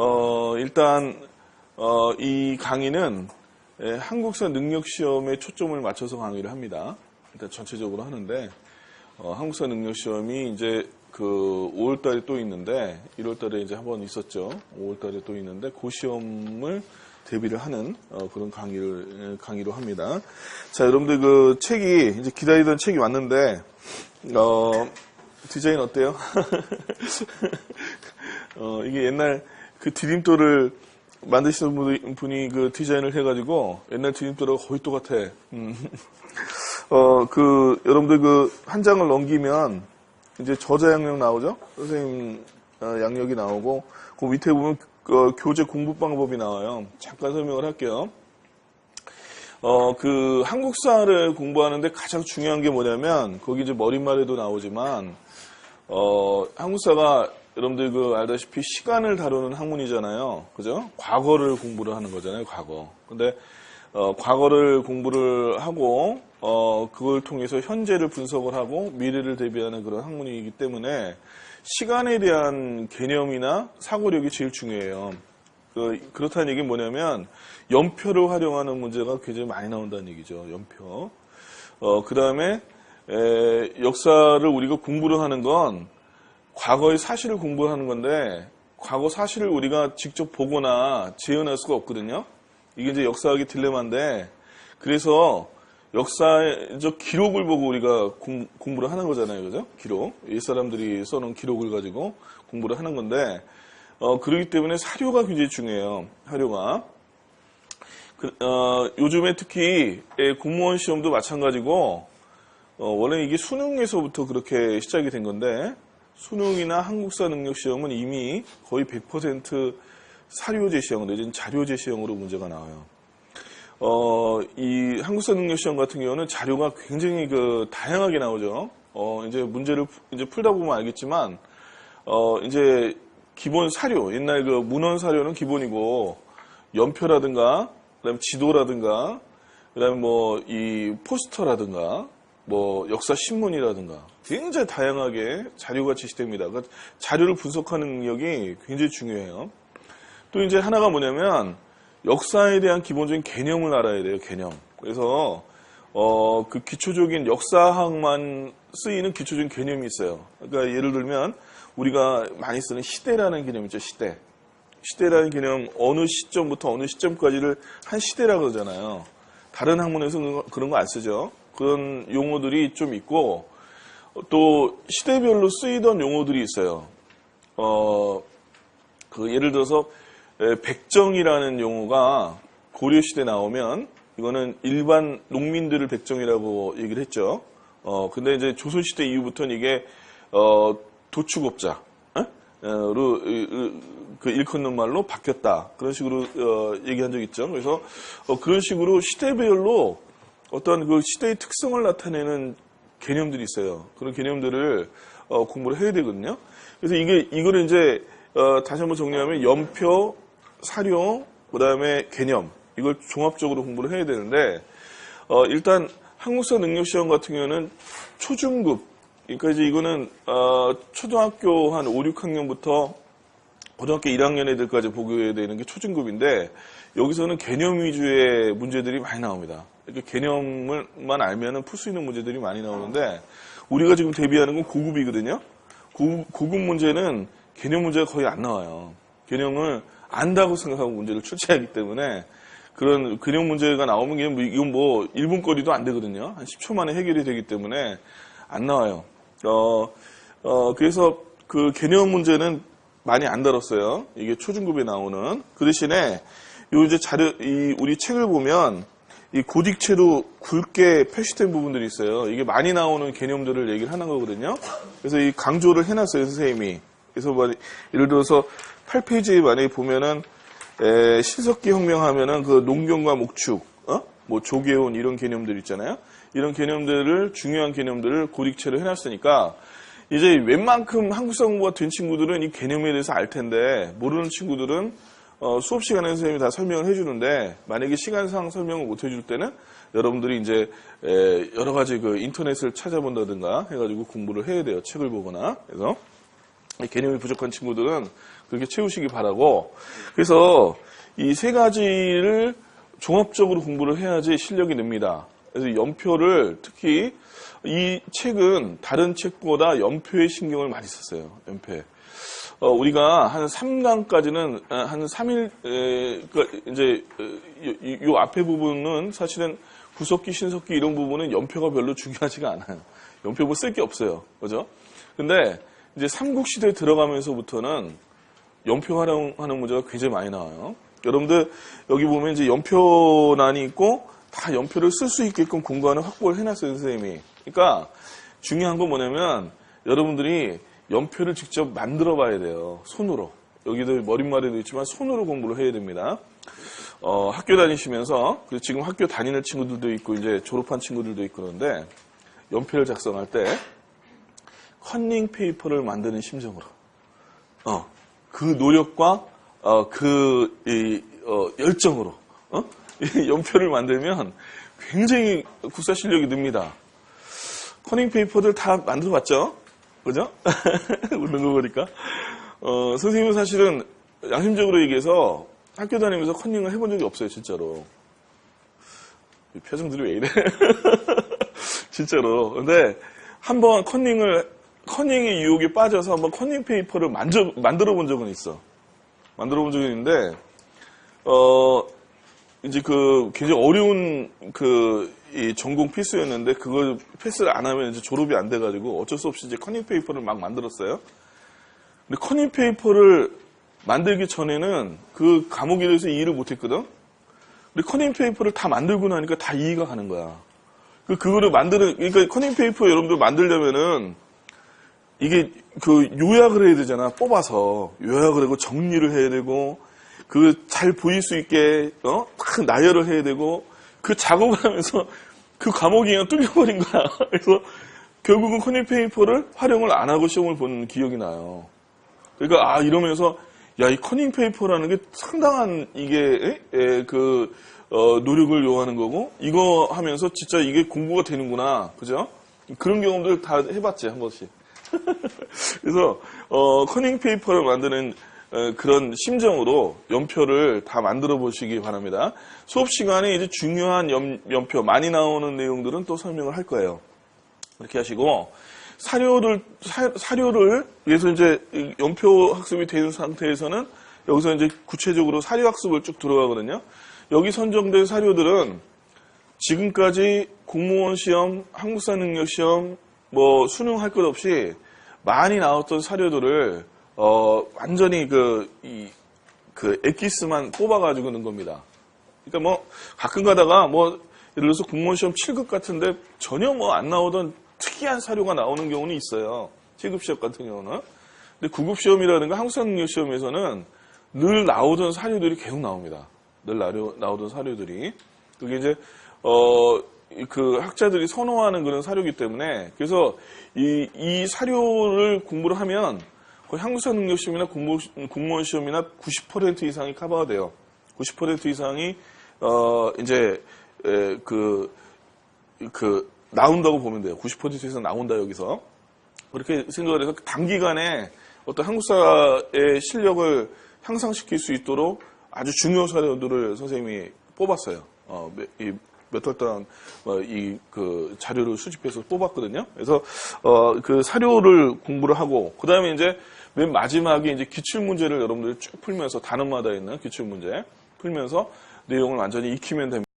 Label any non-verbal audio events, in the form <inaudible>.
어, 일단, 어, 이 강의는 예, 한국사 능력 시험에 초점을 맞춰서 강의를 합니다. 일단 전체적으로 하는데, 어, 한국사 능력 시험이 이제 그 5월 달에 또 있는데, 1월 달에 이제 한 번 있었죠. 5월 달에 또 있는데, 그 시험을 대비를 하는 어, 그런 강의를, 예, 강의로 합니다. 자, 여러분들 그 책이, 이제 기다리던 책이 왔는데, 어, 디자인 어때요? <laughs> 어, 이게 옛날 그 디딤돌을 만드시는 분이, 그 디자인을 해가지고 옛날 디딤돌하고 거의 똑같아. 음. <laughs> 어, 그, 여러분들 그 한 장을 넘기면 이제 저자 양력 나오죠? 선생님 어, 양력이 나오고 그 밑에 보면 그 교재 공부 방법이 나와요. 잠깐 설명을 할게요. 어, 그 한국사를 공부하는데 가장 중요한 게 뭐냐면 거기 이제 머릿말에도 나오지만 어, 한국사가 여러분들 그 알다시피 시간을 다루는 학문이잖아요. 그죠? 과거를 공부를 하는 거잖아요. 과거. 근데 어, 과거를 공부를 하고 어, 그걸 통해서 현재를 분석을 하고 미래를 대비하는 그런 학문이기 때문에 시간에 대한 개념이나 사고력이 제일 중요해요. 그, 그렇다는 얘기는 뭐냐면 연표를 활용하는 문제가 굉장히 많이 나온다는 얘기죠. 연표. 어, 그 다음에 역사를 우리가 공부를 하는 건 과거의 사실을 공부하는 건데 과거 사실을 우리가 직접 보거나 재현할 수가 없거든요. 이게 이제 역사학의 딜레마인데 그래서 역사적 기록을 보고 우리가 공, 부를 하는 거잖아요. 그죠? 기록. 이 사람들이 써놓은 기록을 가지고 공부를 하는 건데 어, 그러기 때문에 사료가 굉장히 중요해요. 사료가. 그, 어, 요즘에 특히 공무원 시험도 마찬가지고 어, 원래 이게 수능에서부터 그렇게 시작이 된 건데 수능이나 한국사 능력 시험은 이미 거의 100% 사료제 시형 내지는 자료제 시형으로 문제가 나와요. 어, 이 한국사 능력 시험 같은 경우는 자료가 굉장히 그 다양하게 나오죠. 어, 이제 문제를 이제 풀다 보면 알겠지만 어, 이제 기본 사료, 옛날 그 문헌 사료는 기본이고 연표라든가 그 다음에 지도라든가 그 다음에 뭐 이 포스터라든가 뭐 역사 신문이라든가 굉장히 다양하게 자료가 제시됩니다. 그러니까 자료를 분석하는 능력이 굉장히 중요해요. 또 이제 하나가 뭐냐면 역사에 대한 기본적인 개념을 알아야 돼요. 개념. 그래서 어, 그 기초적인 역사학만 쓰이는 기초적인 개념이 있어요. 그러니까 예를 들면 우리가 많이 쓰는 시대라는 개념 있죠. 시대. 시대라는 개념 어느 시점부터 어느 시점까지를 한 시대라 그러잖아요. 다른 학문에서 그런 거 안 쓰죠. 그런 용어들이 좀 있고 또 시대별로 쓰이던 용어들이 있어요. 어, 그 예를 들어서 백정이라는 용어가 고려 시대 나오면 이거는 일반 농민들을 백정이라고 얘기를 했죠. 어, 근데 이제 조선 시대 이후부터는 이게 어, 도축업자 로 그 일컫는 말로 바뀌었다 그런 식으로 어, 얘기한 적 있죠. 그래서 어, 그런 식으로 시대별로 어떤 그 시대의 특성을 나타내는 개념들이 있어요. 그런 개념들을 어, 공부를 해야 되거든요. 그래서 이게 이거를 이제 어, 다시 한번 정리하면 연표, 사료, 그 다음에 개념 이걸 종합적으로 공부를 해야 되는데 어, 일단 한국사 능력 시험 같은 경우는 초중급 그러니까 이제 이거는 어, 초등학교 한 5, 6학년부터 고등학교 1학년 애들까지 보게 되는 게 초중급인데 여기서는 개념 위주의 문제들이 많이 나옵니다. 이렇게 개념을만 알면은 풀 수 있는 문제들이 많이 나오는데 우리가 지금 대비하는 건 고급이거든요. 고급, 고급 문제는 개념 문제가 거의 안 나와요. 개념을 안다고 생각하고 문제를 출제하기 때문에 그런 개념 문제가 나오면 뭐 이건 뭐 1분 거리도 안 되거든요. 한 10초 만에 해결이 되기 때문에 안 나와요. 어, 어, 그래서 그 개념 문제는 많이 안 다뤘어요. 이게 초중급에 나오는. 그 대신에 요 이제 자료, 이 우리 책을 보면 이 고딕체로 굵게 표시된 부분들이 있어요. 이게 많이 나오는 개념들을 얘기를 하는 거거든요. 그래서 이 강조를 해놨어요, 선생님이. 그래서 뭐 예를 들어서 8페이지에 만약에 보면은 에, 신석기 혁명하면은 그 농경과 목축, 어? 뭐 조개온 이런 개념들 있잖아요. 이런 개념들을 중요한 개념들을 고딕체로 해놨으니까 이제 웬만큼 한국사 공부가 된 친구들은 이 개념에 대해서 알 텐데 모르는 친구들은 어, 수업 시간에 선생님이 다 설명을 해주는데 만약에 시간상 설명을 못 해줄 때는 여러분들이 이제 에, 여러 가지 그 인터넷을 찾아본다든가 해가지고 공부를 해야 돼요. 책을 보거나. 그래서 개념이 부족한 친구들은 그렇게 채우시기 바라고. 그래서 이 세 가지를 종합적으로 공부를 해야지 실력이 늡니다. 그래서 연표를 특히 이 책은 다른 책보다 연표에 신경을 많이 썼어요. 연표에. 어, 우리가 한 3강까지는 한 3일, 에, 그 이제 어, 요, 요 앞에 부분은 사실은 구석기, 신석기 이런 부분은 연표가 별로 중요하지가 않아요. 연표 뭐 쓸 게 없어요. 그죠? 근데 이제 삼국시대에 들어가면서부터는 연표 활용하는 문제가 굉장히 많이 나와요. 여러분들 여기 보면 이제 연표란이 있고 다 연표를 쓸 수 있게끔 공간을 확보를 해놨어요, 선생님이. 그러니까 중요한 건 뭐냐면 여러분들이 연표를 직접 만들어 봐야 돼요. 손으로. 여기도 머릿말에도 있지만 손으로 공부를 해야 됩니다. 어, 학교 다니시면서 그리고 지금 학교 다니는 친구들도 있고 이제 졸업한 친구들도 있고 그런데 연표를 작성할 때 컨닝 페이퍼를 만드는 심정으로 어, 그 노력과 어, 그 이, 어, 열정으로 어? <laughs> 이 연표를 만들면 굉장히 국사 실력이 늡니다. 커닝 페이퍼들 다 만들어 봤죠? 그죠? <laughs> 웃는 거 보니까. 어, 선생님은 사실은 양심적으로 얘기해서 학교 다니면서 커닝을 해본 적이 없어요, 진짜로. 이 표정들이 왜 이래? <laughs> 진짜로. 근데 한번 커닝을, 커닝의 유혹에 빠져서 한번 커닝 페이퍼를 만져, 만들어 본 적은 있어. 만들어 본 적이 있는데, 어, 이제 그 굉장히 어려운 그이 전공 필수였는데 그걸 패스를 안 하면 이제 졸업이 안 돼가지고 어쩔 수 없이 이제 커닝 페이퍼를 막 만들었어요. 근데 커닝 페이퍼를 만들기 전에는 그 과목에 대해서 이해를 못했거든. 근데 커닝 페이퍼를 다 만들고 나니까 다 이해가 가는 거야. 그 그거를 만드는 그러니까 커닝 페이퍼 여러분들 만들려면은 이게 그 요약을 해야 되잖아. 뽑아서 요약을 하고 정리를 해야 되고 그 잘 보일 수 있게 어? 딱 나열을 해야 되고 그 작업을 하면서 그 과목이 그냥 뚫려버린 거야. <laughs> 그래서 결국은 커닝 페이퍼를 활용을 안 하고 시험을 본 기억이 나요. 그러니까 아 이러면서 야 이 커닝 페이퍼라는 게 상당한 이게 에? 에, 그 어, 노력을 요하는 거고 이거 하면서 진짜 이게 공부가 되는구나. 그죠? 그런 경험들 다 해봤지 한 번씩. <laughs> 그래서 어, 커닝 페이퍼를 만드는 어, 그런 심정으로 연표를 다 만들어 보시기 바랍니다. 수업 시간에 이제 중요한 연, 연표 많이 나오는 내용들은 또 설명을 할 거예요. 이렇게 하시고 사료를 사, 료를 위해서 이제 이 연표 학습이 되는 상태에서는 여기서 이제 구체적으로 사료 학습을 쭉 들어가거든요. 여기 선정된 사료들은 지금까지 공무원 시험, 한국사 능력 시험, 뭐 수능 할 것 없이 많이 나왔던 사료들을 어, 완전히 그, 이, 그 엑기스만 뽑아가지고 넣은 겁니다. 그러니까 뭐, 가끔 가다가 뭐, 예를 들어서 공무원 시험 7급 같은데 전혀 뭐 안 나오던 특이한 사료가 나오는 경우는 있어요. 7급 시험 같은 경우는. 근데 9급 시험이라든가 한국사능력 시험에서는 늘 나오던 사료들이 계속 나옵니다. 늘 나려, 나오던 사료들이. 그게 이제, 어, 그 학자들이 선호하는 그런 사료이기 때문에 그래서 이, 이 사료를 공부를 하면 한국사 능력 시험이나 공무, 공무원 시험이나 90% 이상이 커버가 돼요. 90% 이상이 어 이제 에, 그, 그 나온다고 보면 돼요. 90% 이상 나온다 여기서 그렇게 생각을 해서 단기간에 어떤 한국사의 실력을 향상시킬 수 있도록 아주 중요 사료들을 선생님이 뽑았어요. 어, 이몇달 동안 어, 이그 자료를 수집해서 뽑았거든요. 그래서 어, 그 사료를 공부를 하고 그 다음에 이제 맨 마지막에 이제 기출 문제를 여러분들이 쭉 풀면서 단원마다 있는 기출 문제 풀면서 내용을 완전히 익히면 됩니다.